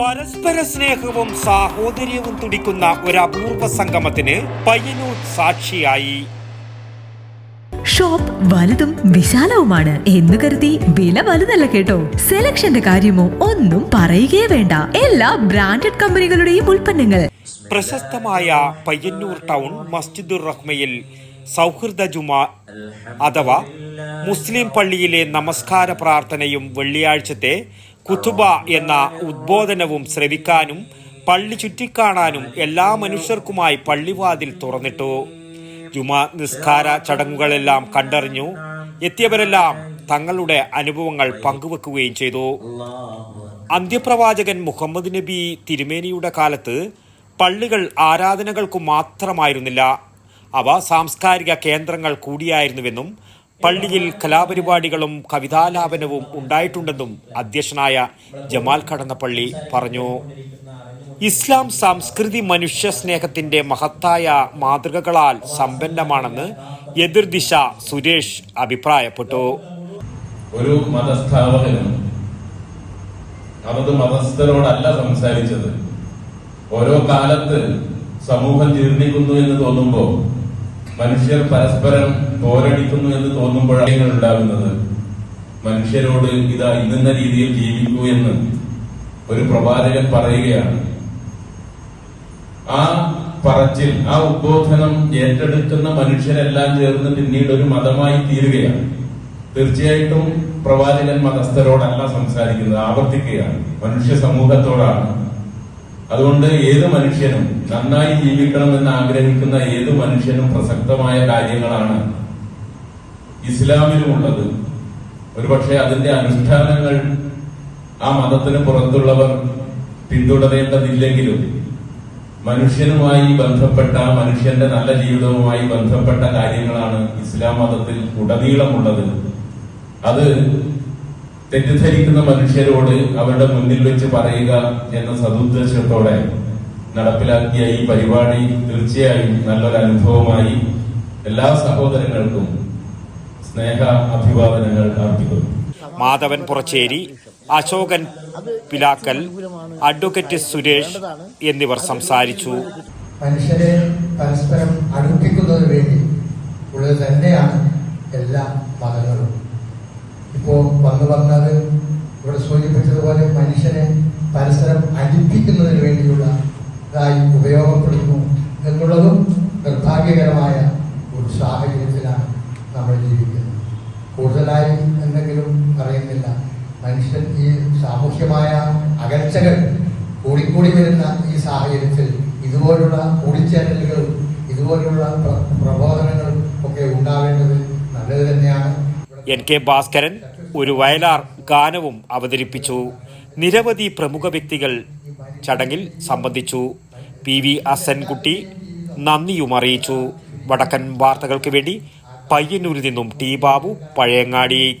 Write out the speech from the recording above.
പരസ്പര സ്നേഹവും സാഹോദര്യവും തുടിക്കുന്ന ഒരു അപൂർവ സംഗമത്തിന് പയ്യന്നൂർ സാക്ഷിയായി. ഷോപ്പ് വലുതും വിശാലവുമാണ് എന്ന് കരുതി വില വലുതല്ല കേട്ടോ. സെലക്ഷന്റെ കാര്യമോ ഒന്നും പറയുകയേ വേണ്ട. എല്ലാ ബ്രാൻഡഡ് കമ്പനികളുടെയും ഉൽപ്പന്നങ്ങൾ. പ്രശസ്തമായ പയ്യന്നൂർ ടൗൺ മസ്ജിദുർ റഹ്മയിൽ സൗഹൃദ ജുമ അഥവാ മുസ്ലിം പള്ളിയിലെ നമസ്കാര പ്രാർത്ഥനയും വെള്ളിയാഴ്ചത്തെ കുത്തുബ എന്ന ഉദ്ബോധനവും ശ്രവിക്കാനും പള്ളി ചുറ്റിക്കാണാനും എല്ലാ മനുഷ്യർക്കുമായി പള്ളിവാതിൽ തുറന്നിട്ടു. ജുമാ നിസ്കാര ചടങ്ങുകളെല്ലാം കണ്ടറിഞ്ഞു. എത്തിയവരെല്ലാം തങ്ങളുടെ അനുഭവങ്ങൾ പങ്കുവെക്കുകയും ചെയ്തു. അന്ത്യപ്രവാചകൻ മുഹമ്മദ് നബി തിരുമേനിയുടെ കാലത്ത് പള്ളികൾ ആരാധനകൾക്കു മാത്രമായിരുന്നില്ല. അവ സാംസ്കാരിക കേന്ദ്രങ്ങൾ കൂടിയായിരുന്നുവെന്നും പള്ളിയിൽ കലാപരിപാടികളും കവിതാലാപനവും ഉണ്ടായിട്ടുണ്ടെന്നും അധ്യക്ഷനായ ജമാൽ കടന്നപ്പള്ളി പറഞ്ഞു. ഇസ്ലാം സംസ്കൃതി മനുഷ്യ സ്നേഹത്തിന്റെ മഹത്തായ മാതൃകകളാൽ സമ്പന്നമാണെന്ന് എതിർദിശ സുരേഷ് അഭിപ്രായപ്പെട്ടു. ഒരു മതസ്ഥാപകനും മതസ്ഥരോടല്ല സംസാരിച്ചത്. ഓരോ കാലത്ത് സമൂഹം ജീർണിക്കുന്നു എന്ന് തോന്നുമ്പോൾ മനുഷ്യർ പരസ്പരം പോരടിക്കുന്നു എന്ന് തോന്നുമ്പോഴാണ് ഉണ്ടാകുന്നത്. മനുഷ്യരോട് ഇതാ ഇന്ന രീതിയിൽ ജീവിക്കൂ എന്ന് ഒരു പ്രവാചകൻ പറയുകയാണ്. ആ പറച്ചിൽ ആ ഉദ്ബോധനം ഏറ്റെടുക്കുന്ന മനുഷ്യരെല്ലാം ചേർന്ന് പിന്നീട് ഒരു മതമായി തീരുകയാണ്. തീർച്ചയായിട്ടും പ്രവാചകൻ മതസ്ഥരോടല്ല സംസാരിക്കുന്നത് ആവർത്തിക്കുകയാണ്. മനുഷ്യ സമൂഹത്തോടാണ്. അതുകൊണ്ട് ഏത് മനുഷ്യനും നന്നായി ജീവിക്കണമെന്ന് ആഗ്രഹിക്കുന്ന ഏത് മനുഷ്യനും പ്രസക്തമായ കാര്യങ്ങളാണ് ഇസ്ലാമിലുമുള്ളത്. ഒരുപക്ഷെ അതിന്റെ അനുഷ്ഠാനങ്ങൾ ആ മതത്തിന് പുറത്തുള്ളവർ പിന്തുടരേണ്ടതില്ലെങ്കിലും മനുഷ്യനുമായി ബന്ധപ്പെട്ട മനുഷ്യന്റെ നല്ല ജീവിതവുമായി ബന്ധപ്പെട്ട കാര്യങ്ങളാണ് ഇസ്ലാം മതത്തിൽ ഉടനീളമുള്ളത്. അത് തെറ്റിദ്ധരിക്കുന്ന മനുഷ്യരോട് അവരുടെ മുന്നിൽ വെച്ച് പറയുക എന്ന സതുദ്ദേശത്തോടെ നടപ്പിലാക്കിയ ഈ പരിപാടി തീർച്ചയായും നല്ലൊരു അനുഭവമായി എല്ലാ സഹോദരങ്ങൾക്കും സ്നേഹ അഭിവാദനങ്ങൾ അർപ്പിക്കുന്നു. മാധവൻ പുറച്ചേരി അശോകൻ പിലാക്കൽ അഡ്വക്കേറ്റ് സുരേഷ് എന്നിവർ സംസാരിച്ചു. മനുഷ്യരെ പരസ്പരം അടുപ്പിക്കുന്നതിന് വേണ്ടി ഉള്ളത് തന്നെയാണ് എല്ലാ മതങ്ങളും. വന്നു പറഞ്ഞത് ഇവിടെ സൂചിപ്പിച്ചതുപോലെ മനുഷ്യനെ പരസ്പരം അടുപ്പിക്കുന്നതിന് വേണ്ടിയുള്ള ഇതായി ഉപയോഗപ്പെടുന്നു എന്നുള്ളതും നിർഭാഗ്യകരമായ ഒരു സാഹചര്യത്തിലാണ് നമ്മൾ ജീവിക്കുന്നത്. കൂടുതലായി എന്തെങ്കിലും പറയുന്നില്ല മനുഷ്യൻ ഈ സാമൂഹ്യമായ അകൽച്ചകൾ കൂടിക്കൂടി വരുന്ന ഈ സാഹചര്യത്തിൽ ഇതുപോലുള്ള കൂടിച്ചേരലുകളും ഇതുപോലുള്ള പ്രബോധനങ്ങളും ഒക്കെ ഉണ്ടാവേണ്ടത് നല്ലത് തന്നെയാണ്. എൻ കെ ഭാസ്കരൻ ഒരു വയലാർ ഗാനവും അവതരിപ്പിച്ചു. നിരവധി പ്രമുഖ വ്യക്തികൾ ചടങ്ങിൽ സംബന്ധിച്ചു. പി വി അസൻകുട്ടി നന്ദിയും അറിയിച്ചു. വടക്കൻ വാർത്തകൾക്ക് വേണ്ടി പയ്യന്നൂരിൽ നിന്നും ടി ബാബു പഴയങ്ങാടി.